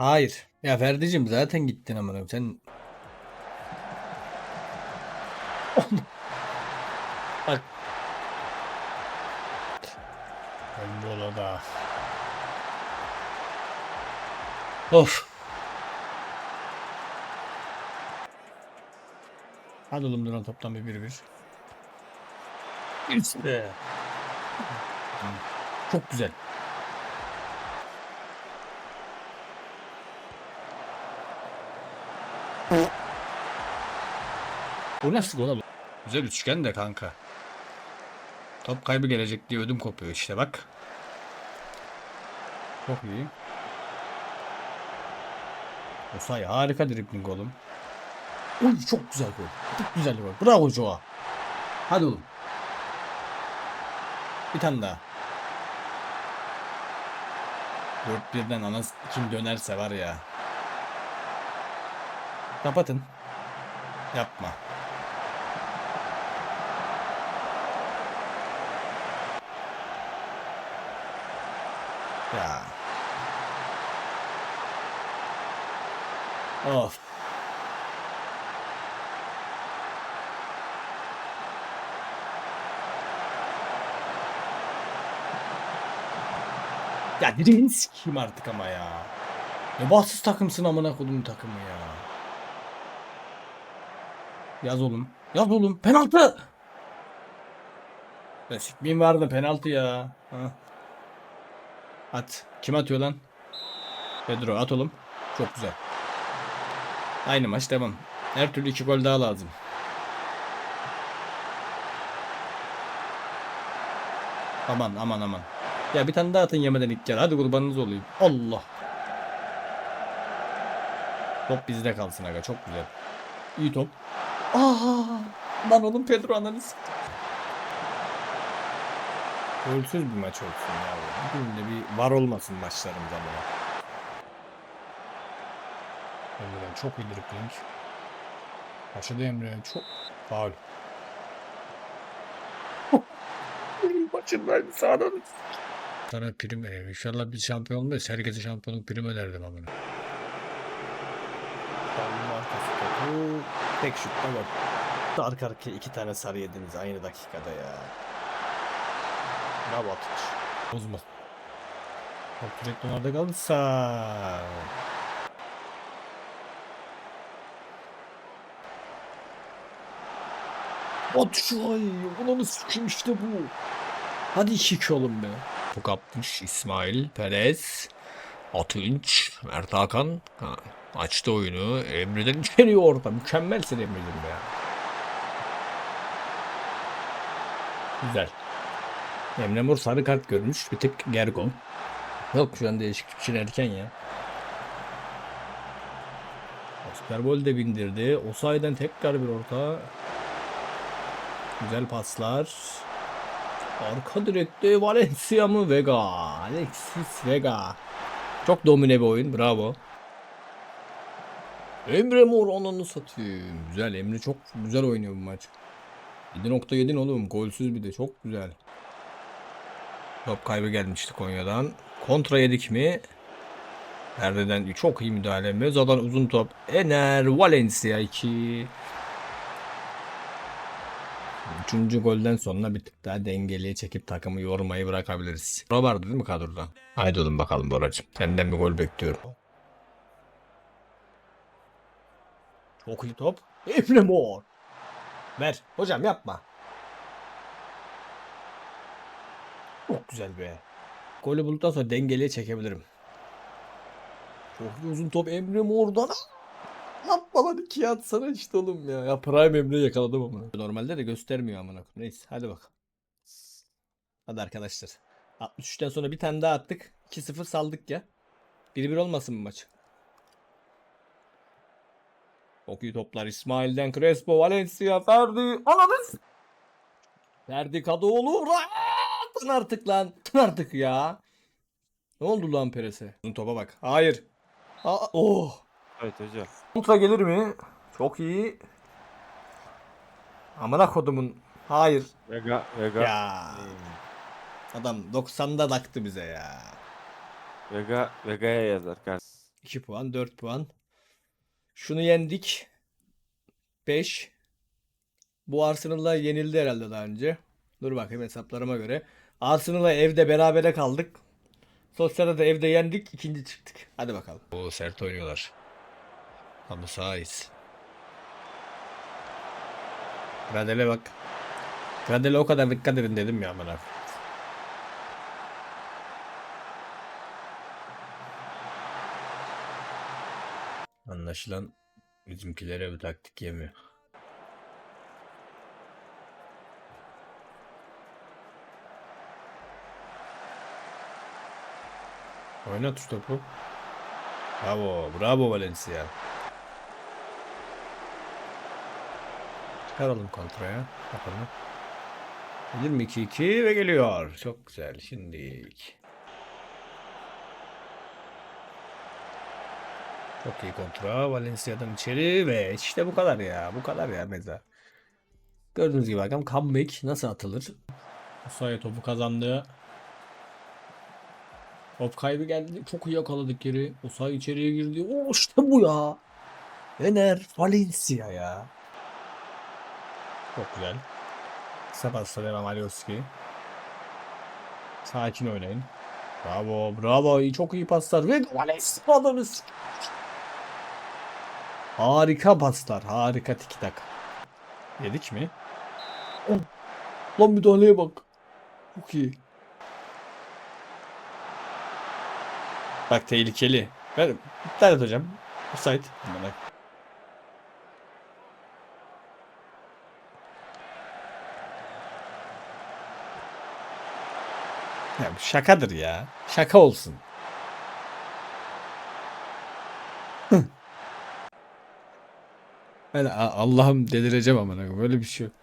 Hayır. Ya Ferdi'cim zaten gittin amına koyayım. Sen Bak. Bombola da. Of. Hadi oğlum duran toptan bir bir bir. İşte. Çok güzel. Bu nasıl gol oğlum? Güzel üçgen de kanka. Top kaybı gelecek diye ödüm kopuyor işte bak. Çok iyi. Osay harika dribbling oğlum. Uy çok güzel gol. Çok güzel gol. Bravo Joa. Hadi oğlum. Bir tane daha. 4-1'den ana kim dönerse var ya. Kapatın. Yapma. Ya. Of. Ya direğini sikeyim artık ama ya. Ne bahtsız takımsın amına kodum takımı ya. Yaz oğlum. Yaz oğlum. Penaltı. Ya sikmeyeyim vardı penaltı ya. Ha. At. Kim atıyor lan? Pedro at oğlum. Çok güzel. Aynı maç devam. Her türlü iki gol daha lazım. Aman aman aman. Ya bir tane daha atın yemeden ilk kere. Hadi kurbanınız olayım. Allah. Top bizde kalsın aga. Çok güzel. İyi top. Aa, lan oğlum Pedro analiz. Golsüz bir maç olsun ya. Bugün de bir var olmasın maçlarımız ama. Emre'den çok iyi dribbling. Başladı Emre. Çok faul. Maçın verdi sağdan. Sana prim vereyim. İnşallah biz şampiyon olmayız. Herkese şampiyonluk prim önerdim amına. Arkası topu. Tek şutta gol. Arka arkaya iki tane sarı yediniz aynı dakikada ya. Bravo atış. Bozma. Top direkt onlarda kalırsa. At şu ay. Ulan sıkayım işte bu. Hadi iki iki oğlum be. Bu kapmış İsmail Perez. Atınç. Mert Hakan. Ha, açtı oyunu. Emre'den içeriyor orada. Mükemmelsin Emre'cim ya. Güzel. Emre Mor sarı kart görmüş. Bir tık gergon. Yok şu an değişiklik için erken ya. Oscar Bol de bindirdi. Osay'dan tekrar bir orta. Güzel paslar. Arka direkte Valencia mı Vega? Alexis Vega. Çok domine bir oyun. Bravo. Emre Mor ananı satayım. Güzel. Emre çok güzel oynuyor bu maç. 7.7 oğlum. Golsüz bir de. Çok güzel. Top kaybı gelmişti Konya'dan. Kontra yedik mi? Nereden çok iyi müdahale. Meza'dan uzun top. Ener Valencia 2. Üçüncü golden sonra bir tık daha dengeliye çekip takımı yormayı bırakabiliriz. Bora vardı değil mi kadroda? Haydi oğlum bakalım Boracığım. Senden bir gol bekliyorum. İyi top. Emre Mor. Ver. Hocam yapma. Çok güzel be. Golü bulduktan sonra dengeliye çekebilirim. Çok uzun top Emre Mor'dan. Yapma lan ikiye atsana işte oğlum ya. Ya Prime Emre'yi yakaladım amına. Normalde de göstermiyor amına. koyayım. Neyse hadi bak. Hadi arkadaşlar. 63'ten sonra bir tane daha attık. 2-0 saldık ya. 1-1 olmasın bu maç. Çok iyi toplar İsmail'den Crespo, Valencia, Ferdi. Ananız. Ferdi Kadıoğlu. Atın artık lan. Atın artık ya. Ne oldu lan Peres'e? Topa bak. Hayır. Aa, oh. Evet hocam. Kontra gelir mi? Çok iyi. Amına kodumun. Hayır. Vega, Vega, Ya. Adam 90'da taktı bize ya. Vega, Vega'ya yazar kardeşim. 2 puan, 4 puan. Şunu yendik. 5. Bu Arsenal'la yenildi herhalde daha önce. Dur bakayım hesaplarıma göre. Arsenal'la evde berabere kaldık. Sosyal'da da evde yendik. ikinci çıktık. Hadi bakalım. O sert oynuyorlar. Ama sahayız. Gradel'e bak. Gradel'e o kadar dikkat edin dedim ya bana. Anlaşılan bizimkilere bir taktik yemiyor. Oyna tuş topu. Bravo, bravo Valencia. Çıkaralım kontraya. Bakalım. 22-2 ve geliyor. Çok güzel. Şimdi. Çok iyi kontra. Valencia'dan içeri ve işte bu kadar ya. Bu kadar ya Meza. Gördüğünüz gibi bakalım comeback nasıl atılır. Osaya topu kazandı. Top kaybı geldi. Çok iyi yakaladık geri. Osay içeriye girdi. Oo işte bu ya. Fener Valencia ya. Çok güzel. Kısa pasla devam Alioski. Sakin oynayın. Bravo, bravo. İyi, Çok iyi paslar. Ve Valencia'dan Harika paslar. Harika tiki tak. Yedik mi? Oh. Lan müdahaleye bak. Çok iyi. Bak tehlikeli. Ver, iptal et hocam. Offside. Ya şakadır ya. Şaka olsun. Allah'ım delireceğim koyayım. Böyle bir şey yok.